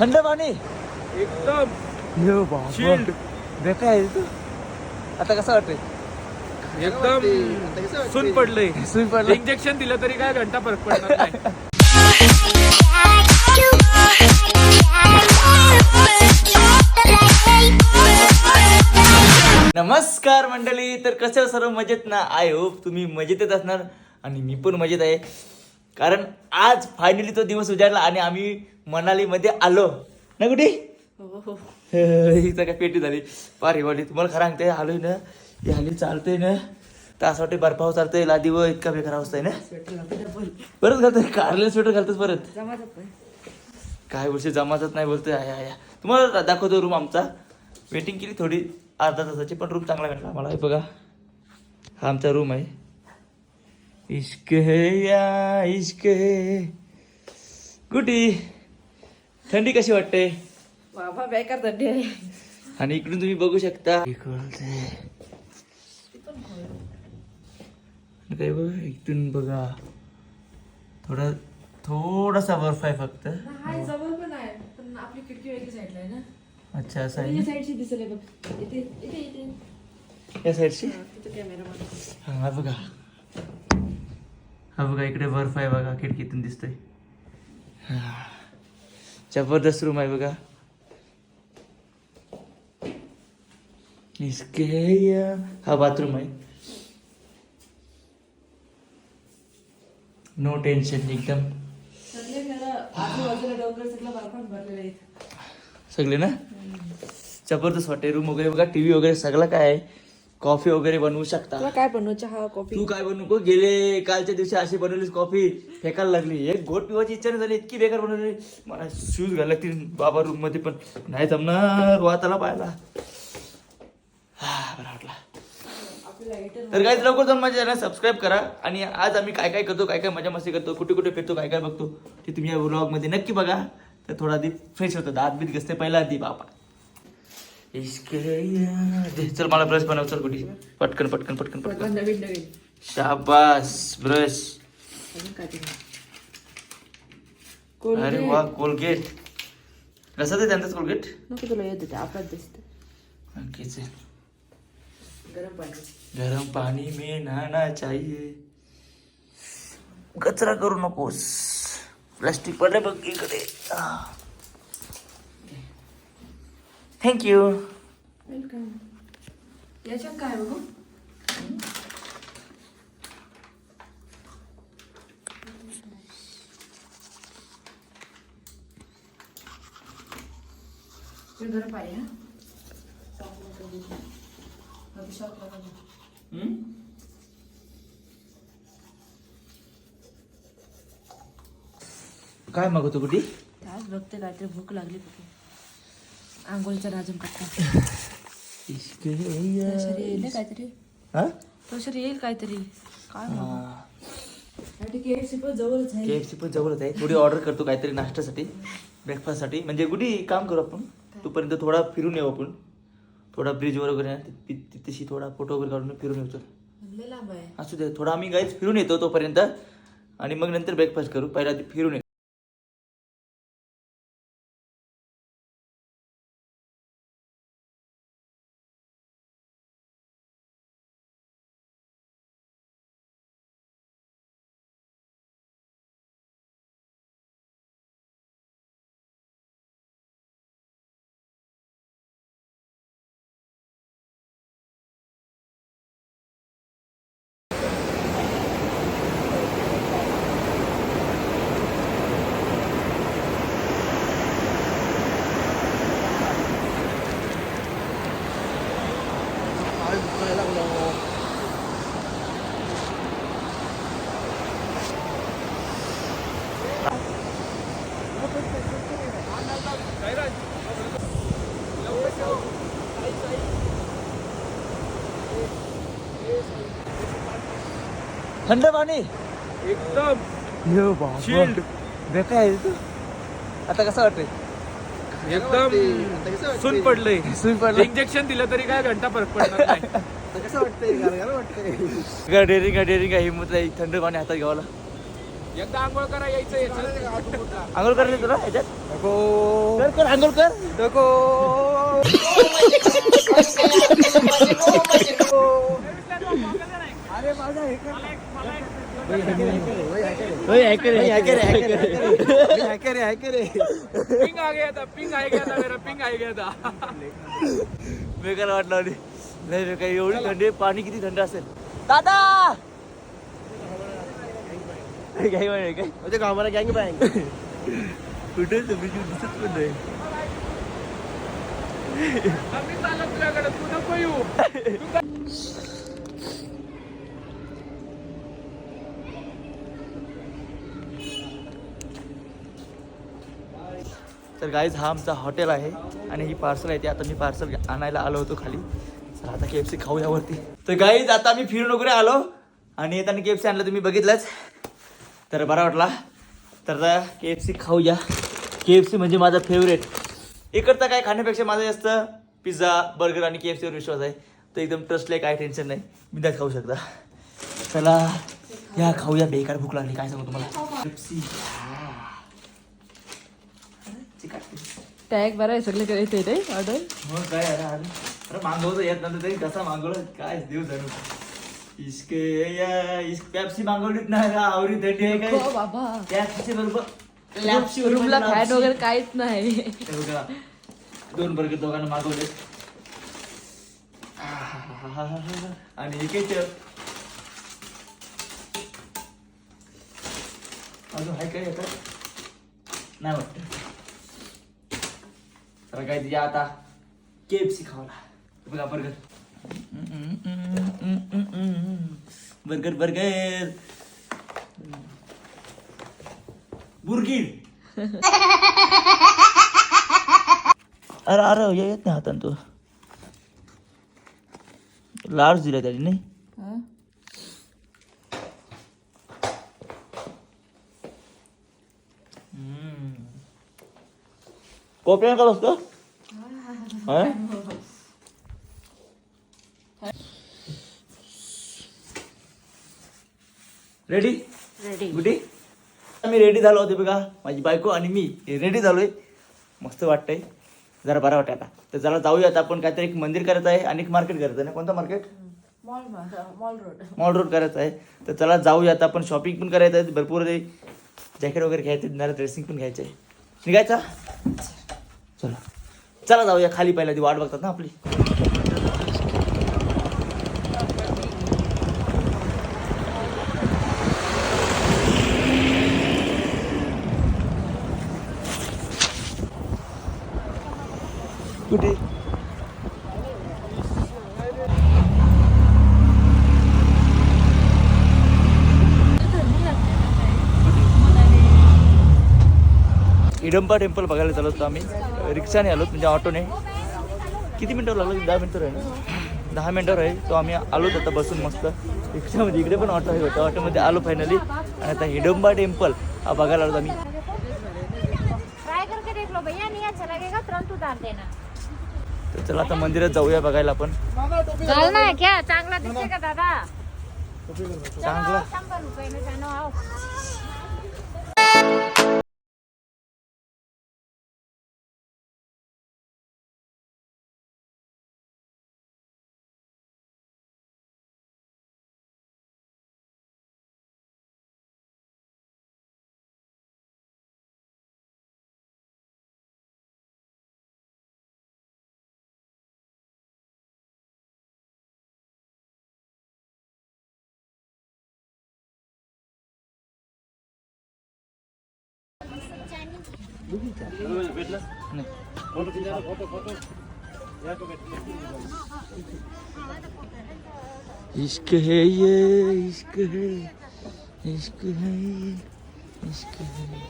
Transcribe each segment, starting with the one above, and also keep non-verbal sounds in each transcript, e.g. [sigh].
थंड पाणी एकदम. बेकार आहे तू. आता कसं वाटतंय? एकदम सुन पडलंय. सुई पडलं इंजेक्शन दिलं तरी काय घंटा फरक पडणार नाही. [laughs] नमस्कार मंडळी तर कसं सर्व? मजेत ना? आय होप तुम्ही मजेतच असणार आणि मी पण मजेत आहे. कारण आज फायनली तो दिवस उजाडला आणि आम्ही मनालीमध्ये आलो. ना कुठे हिचं काय पेटी झाली. पार हिवाळी तुम्हाला खरं सांगते आलोय ना. ही हल्ली चालतंय ना. तर असं वाटतं बर्फावर चालतंय. लादी व इतका बेकार अवस्था आहे ना. परत घालतोय? कारले स्वेटर घालतोच परत? काय वर्षी जमातच नाही बोलतोय. आया आया तुम्हाला दाखवतो रूम आमचा. वेटिंग केली थोडी. अर्धा तासाची पण रूम चांगला भेटला आम्हाला. हे बघा हा आमचा रूम आहे. इश्क है या इश्क है. गुटी थंडी कशी वाटते? बाबा बेकार थंडी आहे? आणि इकडून तुम्ही बघू शकता. काय बघा इकडून बघा. थोडा थोडासा बर्फ आहे फक्त. हाय जवळ पण आहे पण आपली खिडकी वेगळी साईडला आहे ना. अच्छा असं आहे या ना? साईडची दिसले बघ. इथे इथे इथे. या साईडची हा, हा बघा. हा बघा इकडे बर्फ आहे बघा खिडकीतून दिसतोय. हा. जबरदस्त रूम आहे बघा. इसके या- हा बाथरूम आहे. नो टेन्शन एकदम. सगळे घरं आजूबाजूला डोंगर सगळं बर्फात भरलेले आहेत सगळे ना? जबरदस्त वाटते रूम वगैरे बघा टीव्ही वगैरे सगळं काय आहे. कॉफी वगैरे बनवू शकता. तुला काय बनवू चहा कॉफी तू काय बनवू? गेले? कालच्या दिवशी अशी बनवलीस कॉफी फेकायला लागली. एक घोट पिवायची इच्छा नाही झाली. इतकी बेकार बनवली. मला शूज घालायला लागतील बाबा रूममध्ये पण नाही जमणार. वाताला पाहायला. हा, बरं वाटला. तर काय लवकर जाऊन माझ्या चॅनल सबस्क्राईब करा. आणि आज आम्ही काय काय करतो काय काय मजा मस्ती करतो कुठे कुठे फिरतो काय काय बघतो ते तुम्ही या व्लॉगमध्ये नक्की बघा. तर थोडा आधी फ्रेश होतो. दात बीत घसते. पहिला आधी बापा. दे, चल मला ब्रश बनव चल कुठे पटकन पटकन पटकन पटकन. नवीन नवीन. शाबास ब्रश. अरे. वा कोलगेट कसं ते त्यांचाच कोलगेट नको तुला येत होते आपल्यात दिसत. गरम पाणी. गरम पाणी में नहाना चाहिए. कचरा करू नकोस. प्लास्टिक पडले बघ इकडे. थँक्यू वेलकम याच्यात काय बघू हे गरम पाणी हा अभिषेक लगा. काय मागवतो कुठे आज बघते काहीतरी भूक लागली बघू आंघोळीचा राजम कट्टा इश्क है या- तसरी येईल ना काहीतरी? हा? येईल काहीतरी. काय हा. केएफसी पण जवळच आहे. KFC पण जवळच आहे. थोडी ऑर्डर करतो काहीतरी नाश्त्यासाठी ब्रेकफास्टसाठी म्हणजे कुठे काम करू आपण. तोपर्यंत थोडा फिरून येऊ आपण. थोडा ब्रिजवर वगैरे तिथेशी थोडा फोटो वगैरे काढून फिरून लांब आहे. असू दे थोडा आम्ही गाईच फिरून येतो तोपर्यंत. आणि मग नंतर ब्रेकफास्ट करू. पहिला फिरून येतो थंड पाणी एकदम. बेकार आहे तू. आता कसं वाटतंय? एकदम सून पडलंय. सुई पडलं इंजेक्शन दिलं तरी काय घंटा फरक पडणार नाही. डेअरिंग का डेअरिंग का हिंमत नाही थंड पाणी हातात घ्यावाला. एकदा आंघोळ करा यायचं यायचं आंघोळ करायला तुला ह्याच्यात कर कर आंघोळ कर [laughs] hacker आहे, hacker आहे, hacker आहे. पिंग आ गया था पिंग आ गया था मेरा पिंग आ गया था. बेकार वाटलं आणि नाही रे काही एवढी थंडी पाणी किती थंड असेल? दादा! काय गँग बँग कुठे तुम्ही दिसत पण नाही. आम्ही चालत तुझ्याकडे तू नको येऊ. तर गाईज हा आमचा हॉटेल आहे आणि ही पार्सल आहे ती आता मी पार्सल आणायला आलो होतो खाली. तर आता के एफ सी खाऊ यावरती. तर गाईज आता आम्ही फिरून वगैरे आलो आणि येताना के एफ सी आणलं तुम्ही बघितलंच. तर बरा वाटला. तर के एफ सी खाऊया. के एफ सी म्हणजे माझा फेवरेट इकडचा काय खाण्यापेक्षा माझा जास्त पिझ्झा बर्गर आणि के एफ सीवर विश्वास आहे. तर एकदम ट्रस्टला काय टेन्शन नाही. बिंदास खाऊ शकता. चला या खाऊया. बेकार भूक लागली. काय सांगू तुम्हाला? पेप्सी टॅग बरं आहे सगळे येते रे ऑर्डर मग काय अरे अरे अरे मागवतो येत नव्हतं तरी कसा मागवलं? काय देव जाणू इश्क या इश्क पेप्सी मागवलीत ना का आवरी थंडी आहे हो काय बाबा पेप्सी बरोबर लॅप्सी रूमला फॅन वगैरे काहीच नाही. हे बघा दोन बर्गर दोघांना मागवले. आणि एक याच्यात अजून आहे काय याच्यात नाही वाटत. तर काय तिच्या आता केएफसी खावला. बघा बर्गर. Burger burger. बुर्गीर. अरे अरे येत नाही हातान तू. लार्ज दिला त्याने नाही? कोपऱ्यानं रेडी रेडी गुडी आम्ही रेडी झालो होते बघा माझी बायको आणि मी रेडी झालोय मस्त वाटतंय. जरा बरं वाटतं आता. तर जरा जाऊया आता आपण काहीतरी एक मंदिर करायचं आहे आणि एक मार्केट करायचं ना? कोणतं market mall mall road. Mall road करायचं आहे. तर चला जाऊया आता आपण. शॉपिंग पण करायचं आहे. भरपूर जॅकेट वगैरे घ्यायचे ड्रेसिंग पण घ्यायचं आहे. निघायचा? चला. चला जाऊया खाली पहिला ती वाट बघतात ना आपली. कुठे? इडंबा टेम्पल बघायला चालत होतो आम्ही. रिक्षाने आलो म्हणजे ऑटोने. किती मिनटं लागलो? दहा मिनटं आहे ना दहा मिनटावर आहे तो आम्ही आलो आता बसून मस्त. रिक्षामध्ये इकडे पण ऑटो आहे. होता ऑटोमध्ये आलो फायनली आणि आता हिडंबा टेम्पल हा बघायला आलो आम्ही. ट्राई करके देख लो भैया. नहीं अच्छा लगेगा तुरंत उतार देना. तर चला आता मंदिरात जाऊया बघायला आपण. डालना है क्या? चांगला इश्क है ये इश्क है इश्क है ये इश्क है।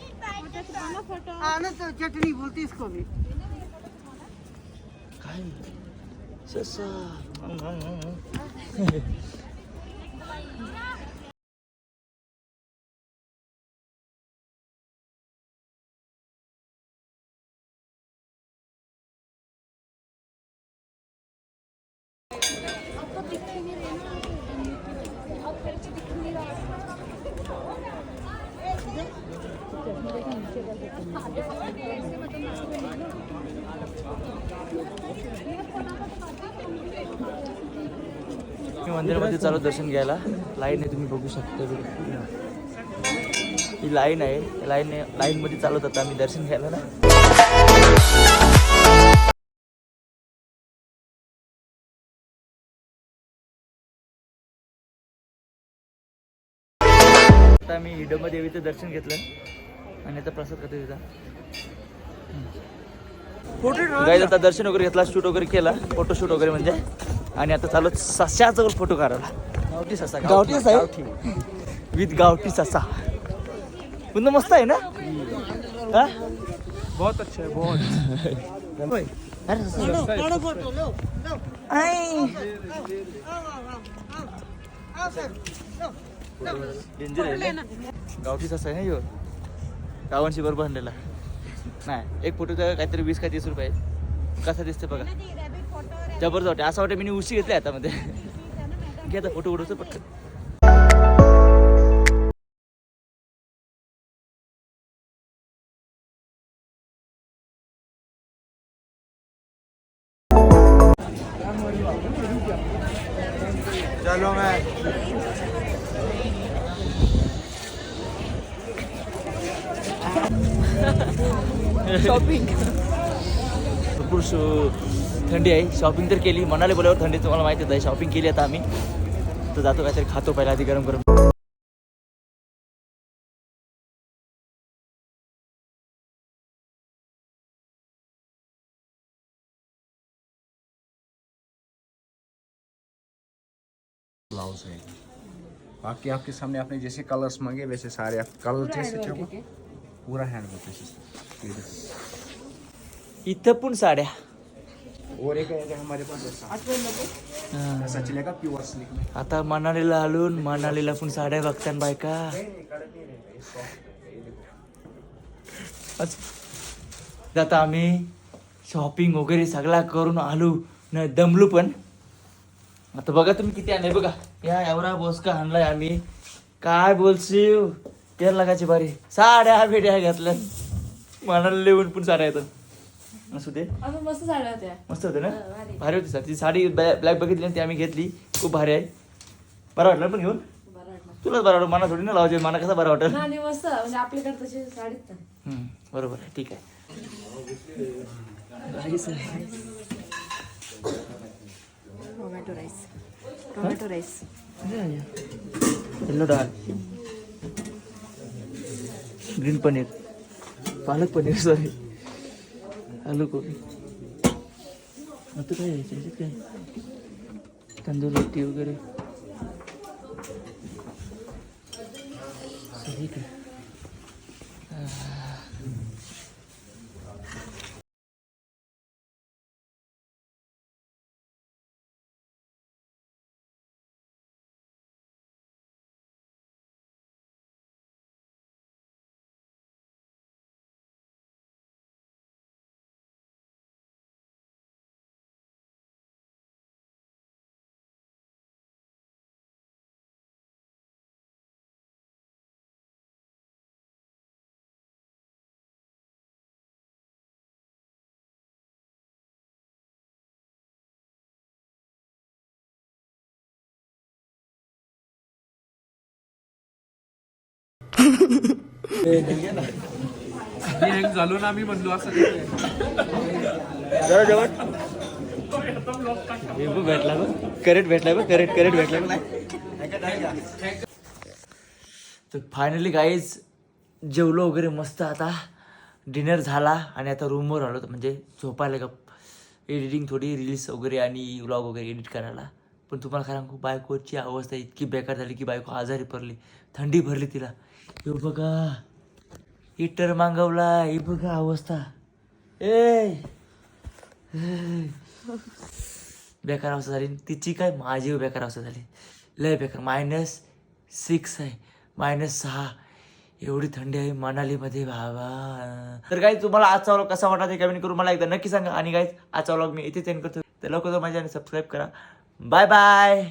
आना तो चटनी बोलती इसको भी। ससा। [laughs] मंदिरामध्ये चालू दर्शन घ्यायला. लाईन आहे तुम्ही बघू शकता. ही लाईन आहे. लाईन लाईनमध्ये चालत आता आम्ही दर्शन घ्यायला ना. आता आम्ही हिडंब देवीचं दर्शन घेतलं आणि आता प्रसाद खातो तिथं गाईज आता दर्शन वगैरे घेतला शूट वगैरे केला फोटोशूट वगैरे म्हणजे आणि आता चालू सशाचा फोटो काढायला गावठी ससा गावठी आहे विथ गावठी ससा पुन्हा मस्त आहे ना हा? बहुत अच्छा है बहुत. अरे डेंजर आहे ना? गावठी ससा आहे ना ह्यो गावांशी बरोबर आणलेला नाही एक फोटोचा काहीतरी वीस का तीस रुपये. कसा दिसते बघा. जबरदस्त वाटते असं वाटतं मी उशी घेतली हातामध्ये घे आता फोटो उडवतो पटकन शो- थंडी आहे. शॉपिंग तर केली. मनाली बोलावर थंडी तुम्हाला माहितीच आहे. शॉपिंग केली आता आम्ही. तर जातो काहीतरी खातो पहिला आधी गरम गरम. ब्लाउज है बाकी आपके सामने आपने जैसे कलर्स मांगे वैसे सारे आप कलर जैसे पूरा हैंड वर्क इथं पण साड्या. और एक है. हमारे पास सिल्क आता मनालीला आलून मनालीला पण साड्या बघतान बायका. आता आम्ही शॉपिंग वगैरे सगळा करून आलो न दमलो पण. आता बघा तुम्ही किती आणले. बघा या एवढा बोसका आणलाय आम्ही. काय बोलशील? तेल लागायची बारी साड्या बिड्या घातल्या मनाला लिहून पण साड्या येतात. असू दे. मस्त साड्या होत्या. मस्त होते ना? हा, भारी. होती सर ती साडी ब्लॅक बघितली ना ती आम्ही घेतली. खूप भारी आहे. बरं वाटलं पण घेऊन? तुलाच बरं वाटलं. मला थोडी ना लावायचे मला कसं बरं वाटेल? आणि मस्त. म्हणजे आपल्याकडे तशी साडीच नाही हम्म, बरोबर आहे. ठीक आहे. Tomato rice. Tomato rice. Yellow dal. Green paneer. Palak paneer sorry आलू कोबी. आता काय यायचं याच्यात काय? तंदूर रोटी वगैरे. सगळीकडे. काय हँग झालो ना मी म्हणलो असं. भेटला करेक्ट भेटला बघ. करेक्ट करेक्ट भेटला तर फायनली गाईज जेवलो वगैरे मस्त आता. डिनर झाला आणि आता रूमवर आलो. म्हणजे झोपायला का एडिटिंग थोडी रील्स वगैरे आणि व्लॉग वगैरे एडिट करायला. पण तुम्हाला खरं सांगू बायकोची अवस्था इतकी बेकार झाली की बायको आजारी पडली थंडी भरली तिला. हे बघा हिटर मागवला हे बघा अवस्था. ए बेकार अवस्था झाली. तिची काय माझी बेकार अवस्था झाली? लय बेकार. मायनस सिक्स आहे. मायनस सहा. एवढी थंडी आहे मनालीमध्ये भावा तर काय तुम्हाला आजचा व्लॉग कसा वाटला ते कमेंट करून मला एकदा नक्की सांगा. आणि काय आजचा व्लॉग मी इथेच एंड करतो. तर लवकर माझ्या सबस्क्राईब करा. Bye bye